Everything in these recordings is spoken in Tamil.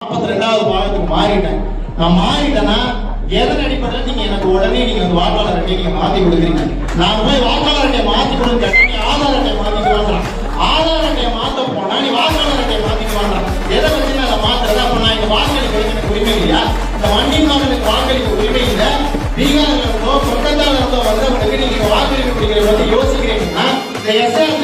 நாற்பத்தி ரெண்டாவது பாகத்துக்கு மாறிட்டேன். நான் மாறிட்டேன்னா எதன் அடிப்படையில் நீங்க எனக்கு உடனே நீங்க அந்த வாக்காளர் அட்டையை நீங்க மாத்தி கொடுக்குறீங்க? நான் போய் வாக்காளர் அட்டையை மாத்தி கொடுங்க ஆதார் அட்டையை மாத்திட்டு வாங்குறான் ஆதார் அட்டையை மாத்த போனா நீ வாக்காளர் அட்டையை மாத்திட்டு வாங்குறான் எதை வச்சு நான் அதை மாத்துறது? அப்ப நான் இந்த வாக்களிக்க எனக்கு உரிமை இல்லையா? இந்த வண்டி மகனுக்கு வாக்களிக்க உரிமை இல்லை. பீகார்ல இருந்தோ கொல்கத்தால இருந்தோ வந்தவனுக்கு நீங்க வாக்களிக்க முடிக்கிறத பத்தி யோசிக்கிறீங்கன்னா இந்த எஸ்ஆர்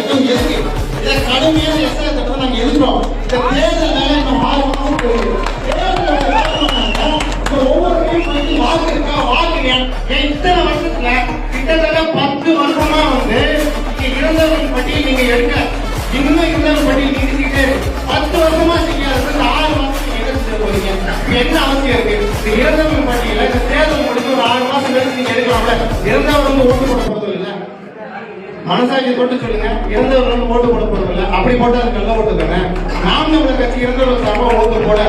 என்ன அவசியம் இருக்கு இந்த இறந்தவர்கள் பட்டியல இந்த தேர்தல் முடிஞ்சு ஒரு ஆறு மாசம் கழிச்சு நீங்க எடுக்கலாம்ல இறந்தவர் ஓட்டு போட மனசாட்சி போட்டு சொல்லுங்க. இறந்தவர்கள் ஓட்டு போட போறதில்ல. அப்படி போட்டா அது நல்ல ஓட்டு தானே? நாம் தமிழர் கட்சி இறந்தவர்கள் சம ஓட்டு போட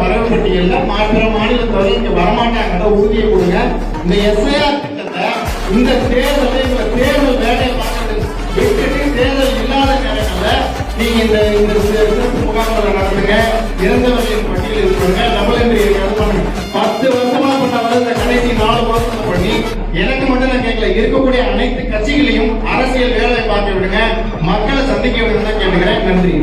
வரவு பட்டியல்ல மாற்ற மாநிலத்தவர்கள் இங்க வரமாட்டாங்க உறுதியை கொடுங்க. இந்த எஸ்ஐஆர் திட்டத்தை இந்த தேர்தலை இந்த தேர்தல் வேலையை பார்க்கறது விட்டுட்டு தேர்தல் இல்லாத நேரத்தில் நீங்க இந்த இந்த சிறப்பு முகாம்களை நடத்துங்க. இறந்தவர்களின் பட்டியலில் இருக்கிறவங்க டபுள் என்ட்ரி அது எனக்கு மட்டும் நான் கேட்கல. இருக்கக்கூடிய அனைத்து கட்சிகளையும் அரசியல் வேலை பார்க்க விடுங்க. மக்களை சந்திக்க விடுங்க கேட்டுக்கிறேன். நன்றி.